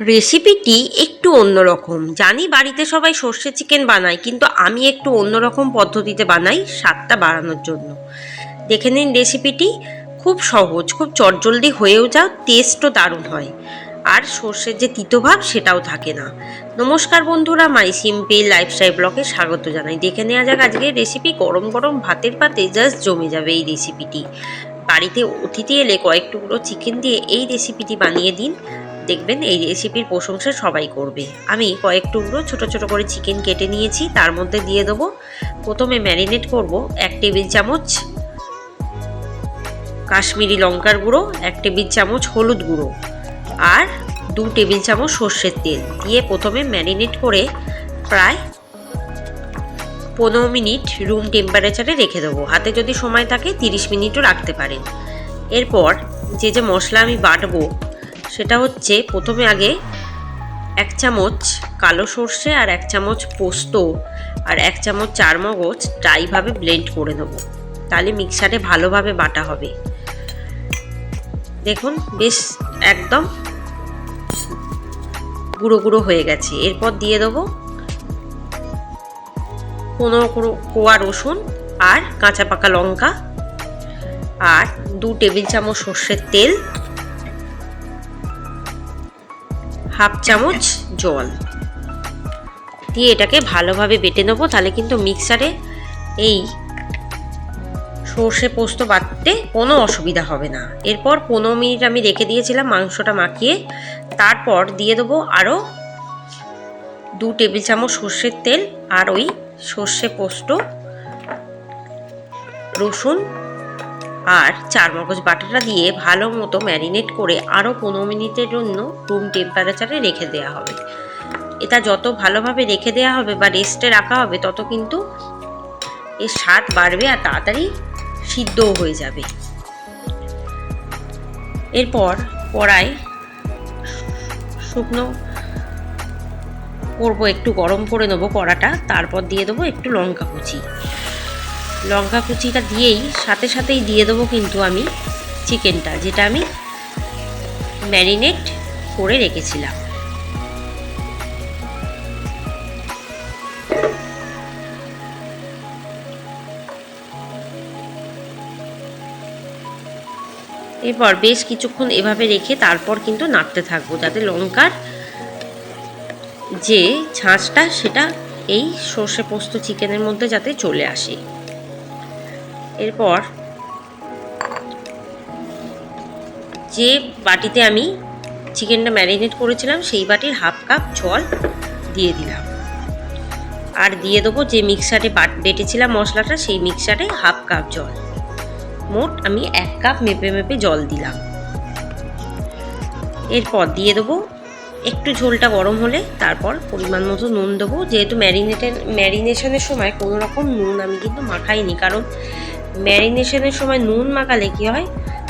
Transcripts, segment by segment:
রেসিপিটি একটু অন্যরকম। জানি বাড়িতে সবাই সর্ষে চিকেন বানায়, কিন্তু আমি একটু অন্যরকম পদ্ধতিতে বানাই স্বাদটা বাড়ানোর জন্য। দেখে নিন রেসিপিটি খুব সহজ, খুব চটজলদি হয়েও যাও টেস্টও দারুণ হয়। আর সর্ষের যে তিতভাব সেটাও থাকে না। নমস্কার বন্ধুরা, মাই সিম্পল লাইফস্টাইল ব্লকে স্বাগত জানাই। দেখে নেওয়া যাক আজকের রেসিপি গরম গরম ভাতের পাতে জাস্ট জমে যাবে এই রেসিপিটি বাড়িতে অতিথি এলে কয়েক টুকরো চিকেন দিয়ে এই রেসিপিটি বানিয়ে দিন। দেখবেন এই রেসিপির প্রশংসা সবাই করবে। আমি কয়েক টুকরো ছোট ছোট করে চিকেন কেটে নিয়েছি, তার মধ্যে দিয়ে দেবো। প্রথমে ম্যারিনেট করব এক টেবিল চামচ কাশ্মীরি লঙ্কার গুঁড়ো, এক টেবিল চামচ হলুদ গুঁড়ো আর দু টেবিল চামচ সর্ষের তেল। দিয়ে প্রথমে ম্যারিনেট করে প্রায় পনেরো মিনিট রুম টেম্পারেচারে রেখে দেবো। হাতে যদি সময় থাকে, তিরিশ মিনিটও রাখতে পারেন। এরপর যে যে মশলা আমি বাটবো সেটা হচ্ছে প্রথমে আগে এক চামচ কালো সর্ষে আর এক চামচ পোস্ত আর এক চামচ চার মগজ ড্রাইভাবে ব্লেন্ড করে নেব। তাহলে মিক্সারে ভালোভাবে বাটা হবে। দেখুন, বেশ একদম গুঁড়ো গুঁড়ো হয়ে গেছে। এরপর দিয়ে দেবো পনেরো কোয়া রসুন আর কাঁচা পাকা লঙ্কা আর দু টেবিল চামচ সর্ষের তেল। হাফ চামচ জল। দিয়ে এটাকে ভালোভাবে বেটে নেব, তাহলে কিন্তু মিক্সারে এই সর্ষে পোস্ত বাটতে কোনো অসুবিধা হবে না। এরপর পনেরো মিনিট আমি রেখে দিয়েছিলাম মাংসটা মাখিয়ে। তারপর দিয়ে দেবো আরও দু টেবিল চামচ সর্ষের তেল আর ওই সর্ষে পোস্ত, রসুন আর চার মগজ বাটাটা দিয়ে ভালো মতো ম্যারিনেট করে আরও পনেরো মিনিটের জন্য রুম টেম্পারেচারে রেখে দেওয়া হবে। এটা যত ভালোভাবে রেখে দেওয়া হবে বা রেস্টে রাখা হবে, তত কিন্তু এর স্বাদ বাড়বে আর তাড়াতাড়ি সিদ্ধও হয়ে যাবে। এরপর কড়াই শুকনো করব, একটু গরম করে নেব কড়াটা, তারপর দিয়ে দেবো একটু লঙ্কা কুচি। লঙ্কা কুচিটা দিয়েই, সাথে সাথেই দিয়ে দেবো কিন্তু আমি চিকেনটা, যেটা আমি ম্যারিনেট করে রেখেছিলাম। এরপর বেশ কিছুক্ষণ এভাবে রেখে তারপর কিন্তু নাড়তে থাকব, যাতে লঙ্কার যে ছাঁচটা সেটা এই সর্ষে পোস্ত চিকেনের মধ্যে যাতে চলে আসে। এরপর যে বাটিতে আমি চিকেনটা ম্যারিনেট করেছিলাম, সেই বাটির হাফ কাপ জল দিয়ে দিলাম। আর দিয়ে দেবো যে মিক্সারে বাট, বেটেছিলাম মশলাটা, সেই মিক্সারে হাফ কাপ জল। মোট আমি এক কাপ মেপে মেপে জল দিলাম। এরপর দিয়ে দেবো একটু ঝোলটা গরম হলে, তারপর পরিমাণ মতো নুন দেবো। যেহেতু ম্যারিনেটের ম্যারিনেশনের সময় কোনো রকম নুন আমি কিন্তু মাখাইনি, কারণ ম্যারিনেশনের সময় নুন মাখালে কী হয়?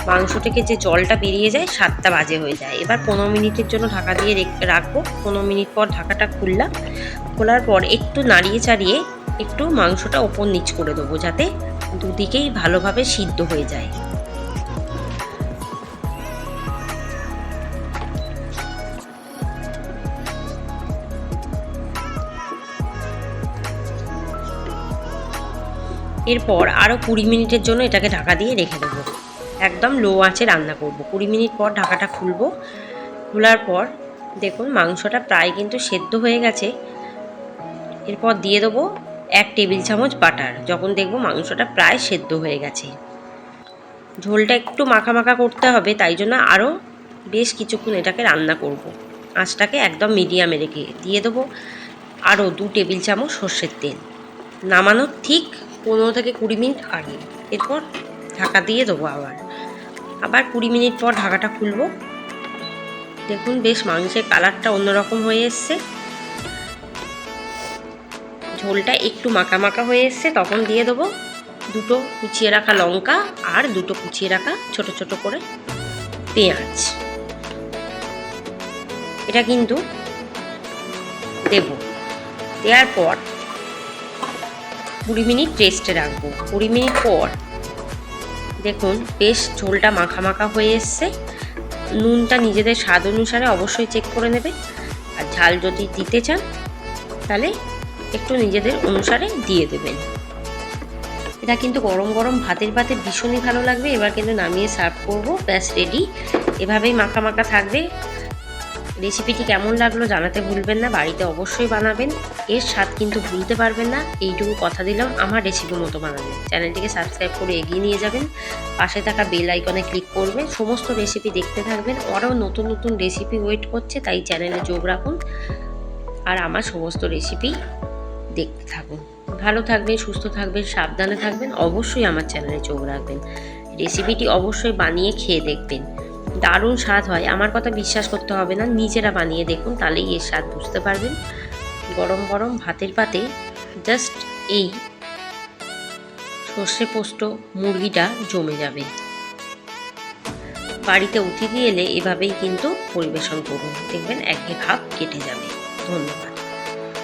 মাংস থেকে যে জলটা বেরিয়ে যায়, সাতটা বাজে হয়ে যায়। এবার পনেরো মিনিটের জন্য ঢাকা দিয়ে রাখব। পনেরো মিনিট পর ঢাকাটা খুললাম। খোলার পর একটু নাড়িয়ে চাড়িয়ে একটু মাংসটা ওপর নিচ করে দেবো যাতে দুদিকেই ভালোভাবে সিদ্ধ হয়ে যায়। এরপর আরও কুড়ি মিনিটের জন্য এটাকে ঢাকা দিয়ে রেখে দেবো। একদম লো আঁচে রান্না করব। কুড়ি মিনিট পর ঢাকাটা খুলবো। খোলার পর দেখুন মাংসটা প্রায় কিন্তু সেদ্ধ হয়ে গেছে। এরপর দিয়ে দেবো এক টেবিল চামচ বাটার। যখন দেখব মাংসটা প্রায় সেদ্ধ হয়ে গেছে। ঝোলটা একটু মাখা মাখা করতে হবে, তাই জন্য আরও বেশ কিছুক্ষণ এটাকে রান্না করব। আঁচটাকে একদম মিডিয়ামে রেখে দিয়ে দেবো। আরও দু টেবিল চামচ সর্ষের তেল। নামানোর ঠিক পনেরো থেকে কুড়ি মিনিট আগে এরপর ঢাকা দিয়ে দেবো আবার। আবার কুড়ি মিনিট পর ঢাকাটা খুলবো। দেখুন, বেশ মাংসের কালারটা অন্যরকম হয়ে এসছে। ঝোলটা একটু মাখা মাখা হয়ে এসছে, তখন দিয়ে দেবো দুটো কুচিয়ে রাখা লঙ্কা আর দুটো কুচিয়ে রাখা ছোট ছোট করে পেঁয়াজ। এটা কিন্তু দেব। দেওয়ার পর কুড়ি মিনিট রেস্টে রাখব। কুড়ি মিনিট পর, দেখুন, বেশ ঝোলটা মাখা মাখা হয়ে এসছে। নুনটা নিজেদের স্বাদ অনুসারে অবশ্যই চেক করে নেবে আর ঝাল যদি দিতে চান, তাহলে একটু নিজেদের অনুসারে দিয়ে দেবেন। এটা কিন্তু গরম গরম ভাতের পাতে ভীষণই ভালো লাগবে। এবার কিন্তু নামিয়ে সার্ভ করব। ব্যাস রেডি এভাবেই মাখা মাখা থাকবে। রেসিপিটি কেমন লাগল জানাতে ভুলবেন না, বাড়িতে অবশ্যই বানাবেন। এর স্বাদ কিন্তু ভুলতে পারবেন না, এইটুকু কথা দিলাম, আমার রেসিপি মতো বানাবেন। চ্যানেলটিকে সাবস্ক্রাইব করে এগিয়ে নিয়ে যাবেন, পাশে থাকা বেল আইকনে ক্লিক করবেন, সমস্ত রেসিপি দেখতে থাকবেন। আরও নতুন নতুন রেসিপি ওয়েট করছে, তাই চ্যানেলে যোগ রাখুন, আর আমার সমস্ত রেসিপি দেখতে থাকুন। ভালো থাকবেন, সুস্থ থাকবেন, সাবধানে থাকবেন, অবশ্যই আমার চ্যানেলে চোখ রাখবেন। রেসিপিটি অবশ্যই বানিয়ে খেয়ে দেখবেন। দারুণ স্বাদ হয়। আমার কথা বিশ্বাস করতে হবে না। নিজেরা বানিয়ে দেখুন, তাহলেই এর স্বাদ বুঝতে পারবেন। গরম গরম ভাতের পাতে জাস্ট এই সর্ষে পোস্ত মুরগিটা জমে যাবে। বাড়িতে অতিথি এলে এভাবেই কিন্তু পরিবেশন করুন। দেখবেন একে ভাব কেটে যাবে। ধন্যবাদ।